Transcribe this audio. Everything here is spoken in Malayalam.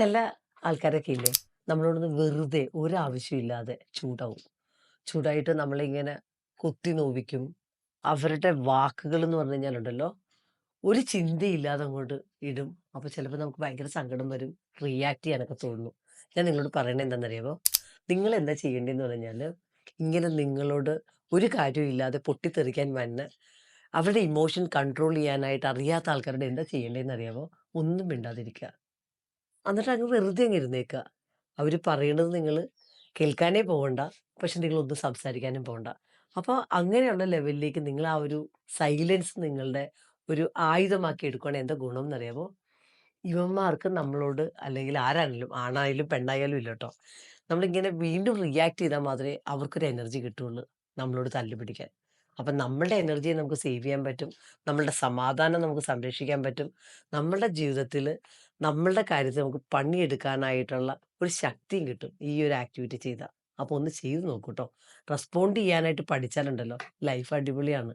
ചില ആൾക്കാരൊക്കെ ഇല്ലേ നമ്മളോടൊന്ന് വെറുതെ ഒരാവശ്യമില്ലാതെ ചൂടാവും. ചൂടായിട്ട് നമ്മളിങ്ങനെ കുത്തി നോവിക്കും. അവരുടെ വാക്കുകൾ എന്ന് പറഞ്ഞു കഴിഞ്ഞാലുണ്ടല്ലോ, ഒരു ചിന്തയില്ലാതെ അങ്ങോട്ട് ഇടും. അപ്പൊ ചിലപ്പോൾ നമുക്ക് ഭയങ്കര സങ്കടം വരും. റിയാക്ട് ചെയ്യാനൊക്കെ തോന്നുന്നു ഞാൻ നിങ്ങളോട് പറയണത് എന്താണെന്നറിയാമോ? നിങ്ങൾ എന്താ ചെയ്യേണ്ടതെന്ന് പറഞ്ഞാൽ ഇങ്ങനെ നിങ്ങളോട് ഒരു കാര്യവും ഇല്ലാതെ പൊട്ടിത്തെറിക്കാൻ വന്ന് അവരുടെ ഇമോഷൻ കൺട്രോൾ ചെയ്യാനായിട്ട് അറിയാത്ത ആൾക്കാരുടെ എന്താ ചെയ്യേണ്ടതെന്ന് അറിയാമോ? ഒന്നും മിണ്ടാതിരിക്കുക. എന്നിട്ട് അങ്ങ് വെറുതെ അങ്ങ് ഇരുന്നേക്കുക. അവർ പറയണത് നിങ്ങൾ കേൾക്കാനേ പോകണ്ട. പക്ഷെ നിങ്ങളൊന്നും സംസാരിക്കാനും പോകണ്ട. അപ്പോൾ അങ്ങനെയുള്ള ലെവലിലേക്ക് നിങ്ങൾ ആ ഒരു സൈലൻസ് നിങ്ങളുടെ ഒരു ആയുധമാക്കി എടുക്കുകയാണെങ്കിൽ എന്താ ഗുണം എന്നറിയാമോ? ഇവന്മാർക്ക് നമ്മളോട് അല്ലെങ്കിൽ ആരാണെങ്കിലും ആണായാലും പെണ്ണായാലും ഇല്ല കേട്ടോ. നമ്മളിങ്ങനെ വീണ്ടും റിയാക്ട് ചെയ്താൽ മാത്രമേ അവർക്കൊരു എനർജി കിട്ടുള്ളൂ നമ്മളോട് തല്ലു പിടിക്കാൻ. അപ്പം നമ്മളുടെ എനർജിയെ നമുക്ക് സേവ് ചെയ്യാൻ പറ്റും. നമ്മളുടെ സമാധാനം നമുക്ക് സംരക്ഷിക്കാൻ പറ്റും. നമ്മളുടെ ജീവിതത്തിൽ നമ്മളുടെ കാര്യത്തിൽ നമുക്ക് പണിയെടുക്കാനായിട്ടുള്ള ഒരു ശക്തിയും കിട്ടും ഈ ഒരു ആക്ടിവിറ്റി ചെയ്താൽ. അപ്പോൾ ഒന്ന് ചെയ്ത് നോക്കൂട്ടോ റെസ്പോണ്ട് ചെയ്യാനായിട്ട് പഠിച്ചാലുണ്ടല്ലോ. ലൈഫ് അടിപൊളിയാണ്.